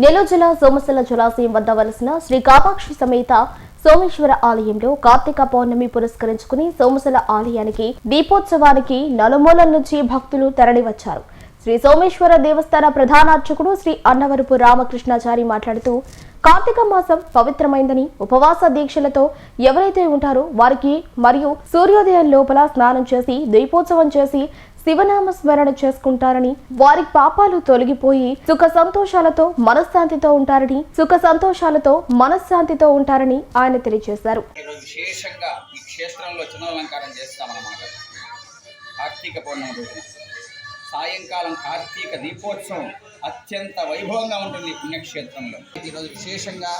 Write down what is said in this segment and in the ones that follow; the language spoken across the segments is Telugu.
నెల్లూరు జిల్లా జలాశయం వద్ద వలసిన శ్రీ కామాక్షి సమేత సోమేశ్వర ఆలయంలో కార్తీక పౌర్ణమి పురస్కరించుకుని సోమశిల ఆలయానికి దీపోత్సవానికి నలుమూలల నుంచి భక్తులు తరలివచ్చారు. శ్రీ సోమేశ్వర దేవస్థాన ప్రధానార్చకుడు శ్రీ అన్నవరపు రామకృష్ణాచారి మాట్లాడుతూ కార్తీక మాసం పవిత్రమైందని ఉపవాస దీక్షలతో ఎవరైతే ఉంటారో వారికి మరియు సూర్యోదయం లోపల స్నానం చేసి దీపోత్సవం చేసి శివనామస్మరణ చేసుకుంటారని వారి పాపాలు తొలగిపోయి సుఖ సంతోషాలతో మనశ్శాంతితో ఉంటారని సుఖ సంతోషాలతో మనశ్శాంతితో ఉంటారని ఆయన తెలియజేశారు. విశేషంగా ఈ క్షేత్రంలో చిన్నలంకారం చేస్తామన్నమాట. కార్తీక పౌర్ణమి రోజున. సాయంకాలం కార్తీక దీపోత్సవం అత్యంత వైభవంగా ఉంటుంది పుణ్యక్షేత్రంలో. ఈరోజు విశేషంగా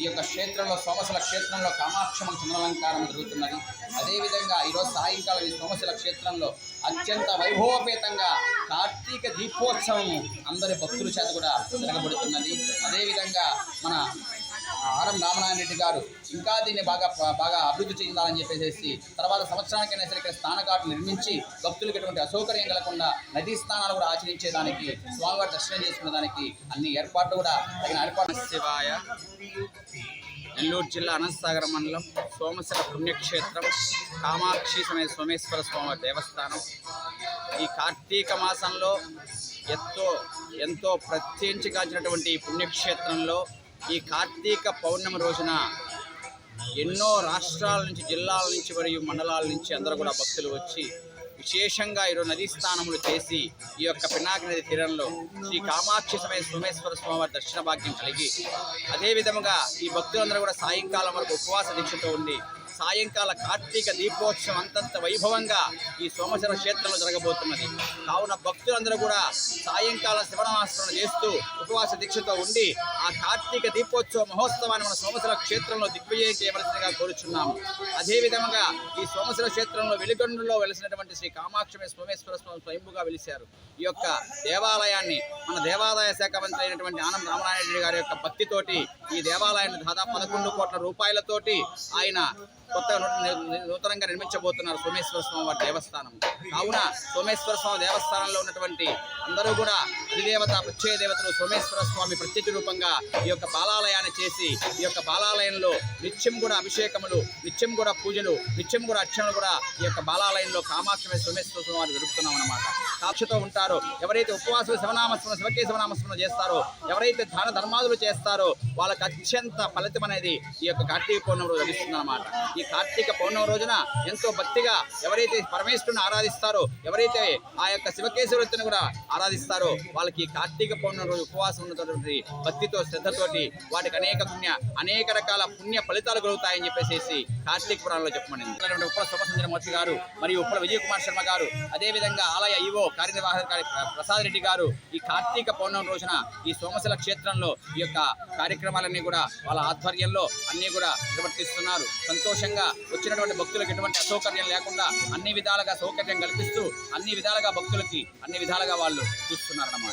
ఈ యొక్క క్షేత్రంలో సోమశల క్షేత్రంలో కామాక్షమ చంద్రలంకారం జరుగుతున్నది. అదేవిధంగా ఈరోజు సాయంకాలం ఈ సోమశల క్షేత్రంలో అత్యంత వైభవపేతంగా కార్తీక దీపోత్సవము అందరి భక్తుల చేత కూడా జరగబడుతున్నది. అదేవిధంగా మన ఆరం రామనారాయణ రెడ్డి గారు ఇంకా దీన్ని బాగా బాగా అభివృద్ధి చెందాలని చెప్పేసి తర్వాత సంవత్సరానికైనా సరే ఇక్కడ స్నానఘాట్లు నిర్మించి భక్తులకు ఎటువంటి అసౌకర్యం కలగకుండా నదీ స్నానాలు కూడా ఆచరించేదానికి స్వామివారి దర్శనం చేసుకునే దానికి అన్ని ఏర్పాట్లు కూడా తగిన ఏర్పాట్లు నెల్లూరు జిల్లా అనంతసాగర మండలం సోమశిల పుణ్యక్షేత్రం కామాక్షి అనే సోమేశ్వర స్వామి దేవస్థానం. ఈ కార్తీక మాసంలో ఎంతో ఎంతో ప్రత్యేకించగాల్చినటువంటి ఈ పుణ్యక్షేత్రంలో ఈ కార్తీక పౌర్ణమి రోజున ఎన్నో రాష్ట్రాల నుంచి జిల్లాల నుంచి మరియు మండలాల నుంచి అందరూ కూడా భక్తులు వచ్చి విశేషంగా ఈరోజు నదీ స్నానములు చేసి ఈ యొక్క పినాక నది తీరంలో శ్రీ కామాక్షి సమయ సోమేశ్వర స్వామివారి దర్శన భాగ్యం కలిగి అదే విధముగా ఈ భక్తులందరూ కూడా సాయంకాలం వరకు ఉపవాస దీక్షతో ఉండి సాయంకాల కార్తీక దీపోత్సవం అంతంత వైభవంగా ఈ సోమశివ క్షేత్రంలో జరగబోతున్నది. కావున భక్తులందరూ కూడా సాయంకాలం శివనామస్మరణ చేస్తూ ఉపవాస దీక్షతో ఉండి ఆ కార్తీక దీపోత్సవ మహోత్సవాన్ని మన సోమశివ క్షేత్రంలో దిగ్విజయం చేయవలసిందిగా కోరుచున్నాము. అదేవిధంగా ఈ సోమశివ క్షేత్రంలో వెలిగొండలో వెలిసినటువంటి శ్రీ కామాక్షమి సోమేశ్వర స్వామి స్వయంభుగా వెలిశారు. ఈ యొక్క దేవాలయాన్ని మన దేవాదాయ శాఖ మంత్రి అయినటువంటి ఆనం రామనారాయణ రెడ్డి గారి యొక్క భక్తితోటి ఈ దేవాలయాన్ని దాదాపు పదకొండు కోట్ల రూపాయలతోటి ఆయన కొత్తగా నూతనంగా నిర్మించబోతున్నారు సోమేశ్వర స్వామి వారి దేవస్థానం. కావున సోమేశ్వర స్వామి దేవస్థానంలో ఉన్నటువంటి అందరూ కూడా అధిదేవత ప్రత్యయ దేవతలు సోమేశ్వర స్వామి ప్రత్యక్ష రూపంగా ఈ యొక్క బాలాలయాన్ని చేసి ఈ యొక్క బాలాలయంలో నిత్యం కూడా అభిషేకములు నిత్యం కూడా పూజలు నిత్యం కూడా అర్చనలు కూడా ఈ యొక్క బాలాలయంలో కామాక్షమే సోమేశ్వర స్వామి వారు జరుపుతున్నాం అన్నమాట సాక్షితో ఉంటారు. ఎవరైతే ఉపవాసులు శివనామస్మరణ శివకే శివనామస్మరణ చేస్తారో ఎవరైతే దాన ధర్మాదులు చేస్తారో వాళ్ళకి అత్యంత ఫలితం అనేది ఈ యొక్క కార్తీక పౌర్ణమి లభిస్తుంది అనమాట ఈ కార్తీక పౌర్ణమి రోజున ఎంతో భక్తిగా ఎవరైతే పరమేశ్వరుని ఆరాధిస్తారో ఎవరైతే ఆ యొక్క శివకేశ్వరుని కూడా ఆరాధిస్తారో వాళ్ళకి కార్తీక పౌర్ణమి రోజు ఉపవాసం ఉన్నటువంటి భక్తితో శ్రద్ధతోటి వాటికి అనేక పుణ్య అనేక రకాల పుణ్య ఫలితాలు కలుగుతాయని చెప్పేసి కార్తీక పురాణంలో చెప్పమని ఉప్పల శుభసంజన మోత్రి గారు మరియు ఉప్పల విజయ్ కుమార్ శర్మ గారు అదేవిధంగా ఆలయ ఈవో కార్యనిర్వాహకారి ప్రసాద్ రెడ్డి గారు ఈ కార్తీక పౌర్ణమి రోజున ఈ సోమశిల క్షేత్రంలో ఈ యొక్క కార్యక్రమాలన్నీ కూడా వాళ్ళ ఆధ్వర్యంలో అన్నీ కూడా నిర్వర్తిస్తున్నారు. సంతోషంగా వచ్చినటువంటి భక్తులకు ఎటువంటి అసౌకర్యం లేకుండా అన్ని విధాలుగా సౌకర్యం కల్పిస్తూ అన్ని విధాలుగా భక్తులకి అన్ని విధాలుగా వాళ్ళు చూస్తున్నారన్నమాట.